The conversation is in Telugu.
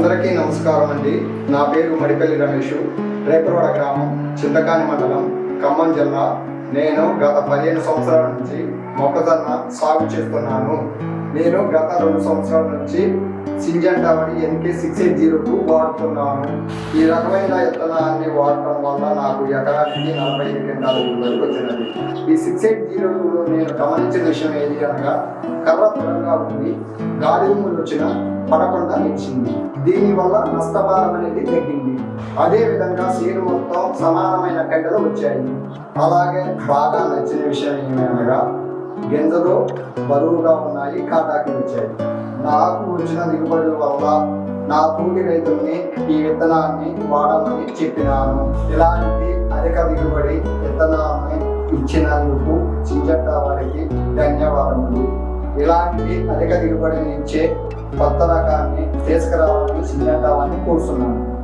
అందరికీ నమస్కారం అండి. నా పేరు మడిపల్లి రమేష్. రేపరవాడ గ్రామం చింతకాని మండలం ఖమ్మం జిల్లా. నేను గత పదిహేను సంవత్సరాల నుంచి మొక్కజొన్న సాగు చేస్తున్నాను. నేను గత రెండు సంవత్సరాల నుంచి సింజంటావని NK six eight zero two వాడుతున్నాను. ఈ రకమైన విత్తనాన్ని వాడటం వల్ల నాకు ఎకరానికి నలభై ఐదు క్వింటాల వరకు వచ్చినది. ఈ సిక్స్ ఎయిట్ జీరో టూలో నేను గమనించిన విషయం ఏది అనగా కర్ర దూరంగా ఉంది గాలి వచ్చిన పడకుండా నిలిచింది. దీనివల్ల నష్టభారం అనేది తగ్గింది. అదే విధంగా సీరు మొత్తం సమానమైన గడ్డలు వచ్చాయి. అలాగే బాగా నచ్చిన విషయం ఏమనగా గింజలు బరువుగా ఉన్నాయి కాటాకి వచ్చాయి. నాకు వచ్చిన దిగుబడుల వల్ల నా తోటి రైతుల్ని ఈ విత్తనాన్ని వాడమని చెప్పినాను. ఇలాంటి అధిక దిగుబడి విత్తనాన్ని ఇచ్చినందుకు చింజట్ట వారికి ధన్యవాదములు. ఇలాంటి అధిక దిగుబడిని ఇచ్చే కొత్త రకాన్ని తీసుకురావాలని చింజట్ట వారిని కోరుతున్నాను